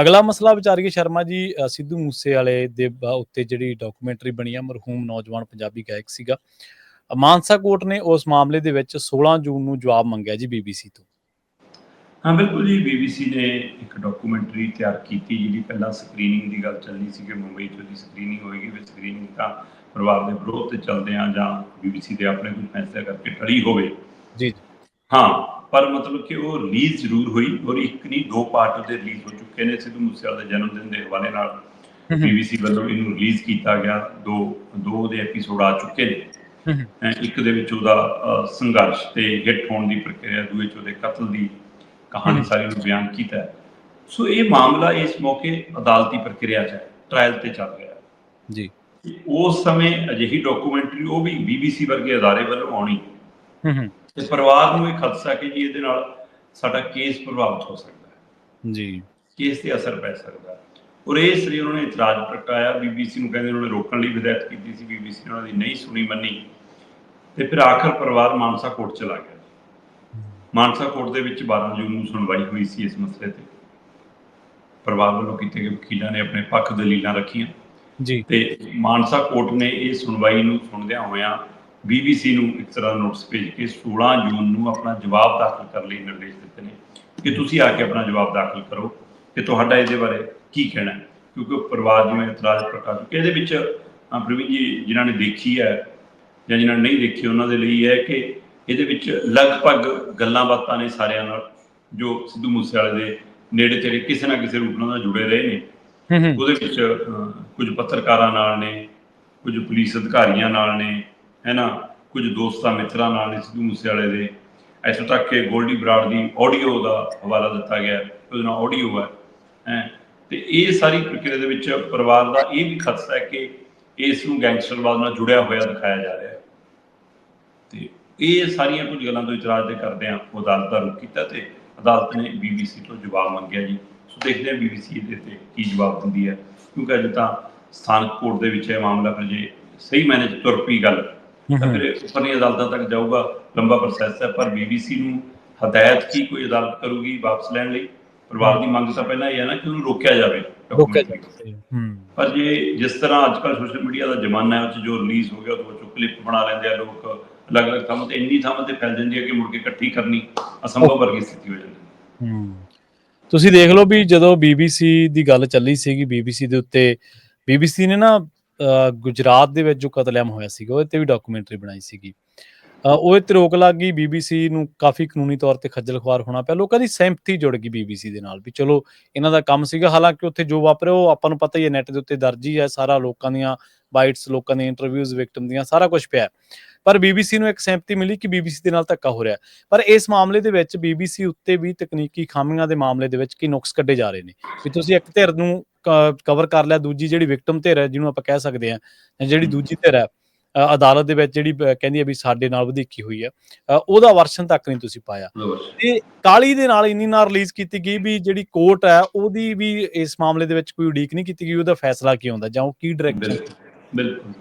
ਅਗਲਾ ਮਸਲਾ ਵਿਚਾਰੀਏ ਸ਼ਰਮਾ ਜੀ ਸਿੱਧੂ ਮੂਸੇ ਵਾਲੇ ਦੇ ਉੱਤੇ ਜਿਹੜੀ ਡਾਕੂਮੈਂਟਰੀ ਬਣੀ ਆ ਮਰਹੂਮ ਨੌਜਵਾਨ ਪੰਜਾਬੀ ਗਾਇਕ ਸੀਗਾ। ਮਾਨਸਾ ਕੋਰਟ ਨੇ ਉਸ ਮਾਮਲੇ ਦੇ ਵਿੱਚ 16 ਜੂਨ ਨੂੰ ਜਵਾਬ ਮੰਗਿਆ ਜੀ ਬੀਬੀਸੀ ਤੋਂ। ਹਾਂ ਬਿਲਕੁਲ ਜੀ ਬੀਬੀਸੀ ਨੇ ਇੱਕ ਡਾਕੂਮੈਂਟਰੀ ਤਿਆਰ ਕੀਤੀ ਜਿਹੜੀ ਪਹਿਲਾਂ ਸਕਰੀਨਿੰਗ ਦੀ ਗੱਲ ਚੱਲੀ ਸੀ ਕਿ ਮੁੰਬਈ 'ਚ ਉਹਦੀ ਸਕਰੀਨਿੰਗ ਹੋਏਗੀ ਵੀ ਸਕਰੀਨਿੰਗ ਤਾਂ ਪਰਿਵਾਰ ਦੇ ਵਿਰੋਧ ਤੇ ਚੱਲਦੇ ਆ ਜਾਂ ਬੀਬੀਸੀ ਦੇ ਆਪਣੇ ਕੁਝ ਫੈਸਲੇ ਕਰਕੇ ਟੜੀ ਹੋਵੇ। ਜੀ ਜੀ। ਹਾਂ ਪਰ ਮਤਲਬ ਕਿ ਉਹ ਰਿਲੀਜ਼ ਜ਼ਰੂਰ ਹੋਈ ਔਰ ਇੱਕ ਨਹੀਂ ਦੋ ਪਾਰਟ ਉਹਦੇ ਰਿਲੀਜ਼ ਹੋ ਚੁੱਕੇ ਨੇ। ਸਿੱਧੂ ਮੂਸੇਵਾਲੇ ਦੇ ਜਨਮ ਦਿਨ ਦੇ ਹਵਾਲੇ ਨਾਲ ਬੀਬੀਸੀ ਵੱਲੋਂ ਇਹਨੂੰ ਰਿਲੀਜ਼ ਕੀਤਾ ਗਿਆ। ਦੋ ਦੋ ਦੇ ਐਪੀਸੋਡ ਆ ਚੁੱਕੇ ਨੇ। ਇੱਕ ਦੇ ਵਿੱਚ ਉਹਦਾ ਸੰਘਰਸ਼ ਤੇ ਹਿੱਟ ਹੋਣ ਦੀ ਪ੍ਰਕਿਰਿਆ ਦੂਏ ਚ ਉਹਦੇ ਕਤਲ ਦੀ ਕਹਾਣੀ। ਸਾਰੀ ਨੂੰ ਬਿਆਨ ਕੀਤਾ ਹੈ। ਸੋ ਇਹ ਮਾਮਲਾ ਇਸ ਮੌਕੇ ਅਦਾਲਤੀ ਪ੍ਰਕਿਰਿਆ 'ਚ ਹੈ ਟ੍ਰਾਇਲ ਤੇ ਚੱਲ ਰਿਹਾ ਹੈ। ਜੀ। ਉਸ ਸਮੇਂ ਅਜਿਹੀ ਡਾਕੂਮੈਂਟਰੀ ਉਹ ਵੀ ਬੀਬੀਸੀ ਵਰਗੇ ਅਦਾਰੇ ਵੱਲੋਂ ਆਉਣੀ। ਹੂੰ ਹੂੰ ਤੇ ਪਰਿਵਾਰ ਨੂੰ ਇਹ ਖਦਸ਼ਾ ਕਿ ਜੀ ਇਹਦੇ ਨਾਲ ਸਾਡਾ ਕੇਸ ਪ੍ਰਭਾਵਿਤ ਹੋ ਸਕਦਾ ਹੈ। ਜੀ। ਕੇਸ ਤੇ ਅਸਰ ਪੈ ਸਕਦਾ ਹੈ। ਔਰ ਇਸ ਲਈ ਉਹਨਾਂ ਨੇ ਇਤਰਾਜ਼ ਪ੍ਰਗਟਾਇਆ। ਬੀਬੀਸੀ ਨੂੰ ਕਹਿੰਦੇ ਉਹਨਾਂ ਨੇ ਰੋਕਣ ਲਈ ਹਦਾਇਤ ਕੀਤੀ ਸੀ। ਬੀਬੀਸੀ ਨੇ ਉਹਨਾਂ ਦੀ ਨਹੀਂ ਸੁਣੀ ਮੰਨੀ। ਤੇ ਫਿਰ ਆਖਰ ਪਰਿਵਾਰ ਮਾਨਸਾ ਕੋਰਟ ਚਲਾ ਗਿਆ। ਮਾਨਸਾ ਕੋਰਟ ਦੇ ਵਿੱਚ 12 ਜੂਨ ਨੂੰ ਸੁਣਵਾਈ ਹੋਈ ਸੀ ਇਸ ਮਸਲੇ ਤੇ। ਪਰਿਵਾਰ ਵੱਲੋਂ ਕੀਤੇ ਗਏ ਵਕੀਲਾਂ ਨੇ ਆਪਣੇ ਪੱਖ ਦਲੀਲਾਂ ਰੱਖੀਆਂ। ਜੀ। ਤੇ ਮਾਨਸਾ ਕੋਰਟ ਨੇ ਇਹ ਸੁਣਵਾਈ ਨੂੰ ਸੁਣਦਿਆਂ ਹੋਇਆਂ ਬੀਬੀਸੀ ਨੂੰ ਇੱਕ ਤਰ੍ਹਾਂ ਨੋਟਿਸ ਭੇਜ ਕੇ 16 ਜੂਨ ਨੂੰ ਆਪਣਾ ਜਵਾਬ ਦਾਖਲ ਕਰਨ ਲਈ ਨਿਰਦੇਸ਼ ਦਿੱਤੇ ਨੇ। ਕਿ ਤੁਸੀਂ ਆ ਕੇ ਆਪਣਾ ਜਵਾਬ ਦਾਖਲ ਕਰੋ ਕਿ ਤੁਹਾਡਾ ਇਹਦੇ ਬਾਰੇ ਕੀ ਕਹਿਣਾ ਹੈ? ਕਿਉਂਕਿ ਉਹ ਪਰਿਵਾਰ ਜਿਵੇਂ ਇਤਰਾਜ਼ ਪ੍ਰਗਟਾ ਚੁੱਕੇ ਇਹਦੇ ਵਿੱਚ ਪ੍ਰਵੀਨ ਜੀ ਜਿਨ੍ਹਾਂ ਨੇ ਦੇਖੀ ਹੈ ਜਾਂ ਜਿਨ੍ਹਾਂ ਨੇ ਨਹੀਂ ਦੇਖੀ ਉਹਨਾਂ ਦੇ ਲਈ ਹੈ ਕਿ ਇਹਦੇ ਵਿੱਚ ਲਗਭਗ ਗੱਲਾਂ ਬਾਤਾਂ ਨੇ ਸਾਰਿਆਂ ਨਾਲ ਜੋ ਸਿੱਧੂ ਮੂਸੇਵਾਲੇ ਦੇ ਨੇੜੇ ਤੇੜੇ ਕਿਸੇ ਨਾ ਕਿਸੇ ਰੂਪ ਨਾਲ ਜੁੜੇ ਰਹੇ ਨੇ। ਉਹਦੇ ਵਿੱਚ ਕੁਝ ਪੱਤਰਕਾਰਾਂ ਨਾਲ ਨੇ ਕੁਝ ਪੁਲਿਸ ਅਧਿਕਾਰੀਆਂ ਨਾਲ ਨੇ ਹੈ ਨਾ ਕੁਝ ਦੋਸਤਾਂ ਮਿੱਤਰਾਂ ਨਾਲ ਸਿੱਧੂ ਮੂਸੇਵਾਲੇ ਦੇ। ਇੱਥੋਂ ਤੱਕ ਕਿ ਗੋਲਡੀ ਬਰਾੜ ਦੀ ਆਡੀਓ ਦਾ ਹਵਾਲਾ ਦਿੱਤਾ ਗਿਆ ਉਹਦੇ ਨਾਲ ਆਡੀਓ ਹੈ, ਹੈਂ। ਤੇ ਇਹ ਸਾਰੀ ਪ੍ਰਕਿਰਿਆ ਦੇ ਵਿੱਚ ਪਰਿਵਾਰ ਦਾ ਇਹ ਵੀ ਖਦਸ਼ਾ ਹੈ ਕਿ ਇਸ ਨੂੰ ਗੈਂਗਸਟਰਵਾਦ ਨਾਲ ਜੁੜਿਆ ਹੋਇਆ ਦਿਖਾਇਆ ਜਾ ਰਿਹਾ ਹੈ। ਤੇ ਇਹ ਸਾਰੀਆਂ ਕੁਝ ਗੱਲਾਂ ਤੋਂ ਇਤਰਾਜ਼ ਦੇ ਕਰਦੇ ਆ ਉਹ ਅਦਾਲਤ ਦਾ ਰੁਖ ਕੀਤਾ ਤੇ ਅਦਾਲਤ ਨੇ ਬੀਬੀਸੀ ਤੋਂ ਜਵਾਬ ਮੰਗਿਆ ਜੀ। ਸੋ ਦੇਖਦੇ ਹਾਂ ਬੀਬੀਸੀ ਇਹਦੇ ਤੇ ਕੀ ਜਵਾਬ ਦਿੰਦੀ ਹੈ, ਕਿਉਂਕਿ ਅਜੇ ਤਾਂ ਸਥਾਨਕ ਕੋਰਟ ਦੇ ਵਿੱਚ ਇਹ ਮਾਮਲਾ ਫਿਰ ਜੇ ਸਹੀ ਮੈਨੇ ਤੁਰ ਪਈ ਗੱਲ ਤਾਂ ਫਿਰ ਉੱਪਰਲੀ ਅਦਾਲਤਾਂ ਤੱਕ ਜਾਊਗਾ ਲੰਬਾ ਪ੍ਰੋਸੈਸ ਹੈ ਪਰ ਬੀਬੀਸੀ ਨੂੰ ਹਦਾਇਤ ਕੀ ਕੋਈ ਅਦਾਲਤ ਕਰੂਗੀ ਵਾਪਸ ਲੈਣ ਲਈ? ਪਰਿਵਾਰ ਦੀ ਮੰਗ ਤਾਂ ਪਹਿਲਾਂ ਇਹ ਹੈ ਨਾ ਕਿ ਉਹਨੂੰ ਰੋਕਿਆ ਜਾਵੇ ਰੋਕਿਆ ਜਾਵੇ ਹੂੰ ਪਰ ਜੇ ਜਿਸ ਤਰ੍ਹਾਂ ਅੱਜ ਕੱਲ੍ਹ ਸੋਸ਼ਲ ਮੀਡੀਆ ਦਾ ਜ਼ਮਾਨਾ ਹੈ ਉਹ 'ਚ ਜੋ ਰਿਲੀਜ਼ ਹੋ ਗਿਆ ਉਹ ਤੋਂ ਕਲਿੱਪ ਬਣਾ ਲੈਂਦੇ ਆ ਲੋਕ ਅਲੱਗ-ਅਲੱਗ ਥਾਵਾਂ ਤੇ ਇੰਨੀ ਥਾਵਾਂ ਤੇ ਫੈਲ ਜਾਂਦੀ ਹੈ ਕਿ ਮੁੜ ਕੇ ਇਕੱਠੀ ਕਰਨੀ ਅਸੰਭਵ ਵਰਗੀ ਸਥਿਤੀ ਹੋ ਜਾਂਦੀ ਹੈ। ਤੁਸੀਂ ਦੇਖ ਲਓ ਵੀ ਜਦੋਂ ਬੀਬੀਸੀ ਦੀ ਗੱਲ ਚੱਲੀ ਸੀਗੀ ਬੀਬੀਸੀ ਦੇ ਉੱਤੇ ਬੀਬੀਸੀ ਨੇ ਨਾ ਗੁਜਰਾਤ ਦੇ ਵਿੱਚ ਜੋ ਕਤਲੇਆਮ ਹੋਇਆ ਸੀਗਾ ਉਹਦੇ ਤੇ ਵੀ ਡਾਕੂਮੈਂਟਰੀ ਬਣਾਈ ਸੀਗੀ ਅ, ਤੇ ਰੋਕ ਲੱਗ ਗਈ ਬੀਬੀਸੀ ਨੂੰ ਕਾਫੀ ਕਾਨੂੰਨੀ ਤੌਰ ਤੇ ਖੱਜਲ ਖੁਆਰ ਹੋਣਾ ਪਿਆ ਲੋਕਾਂ ਦੀ ਸਹਿਮਤੀ ਜੁੜ ਗਈ ਬੀਬੀਸੀ ਦੇ ਨਾਲ ਵੀ ਚਲੋ ਇਹਨਾਂ ਦਾ ਕੰਮ ਸੀਗਾ ਹਾਲਾਂਕਿ ਉੱਥੇ ਜੋ ਵਾਪਰਿਆ ਉਹ ਆਪਾਂ ਨੂੰ ਪਤਾ ਹੀ ਹੈ ਨੈਟ ਦੇ ਉੱਤੇ ਦਰਜ ਹੀ ਹੈ ਸਾਰਾ ਲੋਕਾਂ ਦੀਆਂ ਬਾਈਟਸ ਲੋਕਾਂ ਦੀਆਂ ਇੰਟਰਵਿਊਜ਼ ਵਿਕਟਮ ਦੀਆਂ ਸਾਰਾ ਕੁਝ ਪਿਆ ਹੈ। ਪਰ ਬੀਬੀਸੀ ਨੂੰ ਇੱਕ ਸਹਿਮਤੀ ਮਿਲੀ ਕਿ ਬੀਬੀਸੀ ਦੇ ਨਾਲ ਧੱਕਾ ਹੋ ਰਿਹਾ ਪਰ ਇਸ ਮਾਮਲੇ ਦੇ ਵਿੱਚ ਬੀਬੀਸੀ ਉੱਤੇ ਵੀ ਤਕਨੀਕੀ ਖਾਮੀਆਂ ਦੇ ਮਾਮਲੇ ਦੇ ਵਿੱਚ ਕੀ ਨੁਕਸ ਕੱਢੇ ਜਾ ਰਹੇ ਨੇ ਵੀ ਤੁਸੀਂ ਇੱਕ ਧਿਰ ਨੂੰ ਕਵਰ ਕਰ ਲਿਆ ਦੂਜੀ ਜਿਹੜੀ ਵਿਕਟਮ ਧਿਰ ਹੈ ਜਿਹਨੂੰ ਆਪਾਂ ਕਹਿ ਸਕਦੇ ਜਾਂ ਜਿਹੜੀ। ਦੂਜੀ ਧਿਰ ਹੈ ਅਦਾਲਤ ਦੇ ਵਿੱਚ ਜਿਹੜੀ ਕਹਿੰਦੀ ਹੈ ਵੀ ਸਾਡੇ ਨਾਲ ਵਧੀਕੀ ਹੋਈ ਹੈ ਉਹਦਾ ਵਰਸ਼ਨ ਤੱਕ ਨਹੀਂ ਤੁਸੀਂ ਪਾਇਆ। ਤੇ ਕਾਲੀ ਦੇ ਨਾਲ ਇੰਨੀ ਨਾਲ ਰਿਲੀਜ਼ ਕੀਤੀ ਗਈ ਵੀ ਜਿਹੜੀ ਕੋਰਟ ਹੈ ਉਹਦੀ ਵੀ ਇਸ ਮਾਮਲੇ ਦੇ ਵਿੱਚ ਕੋਈ ਉਡੀਕ ਨਹੀਂ ਕੀਤੀ ਗਈ ਉਹਦਾ ਫੈਸਲਾ ਕੀ ਹੁੰਦਾ ਜਾਂ ਉਹ ਕੀ ਡਾਇਰੈਕਸ਼ਨ ਬਿਲਕੁਲ ਬਿਲਕੁਲ।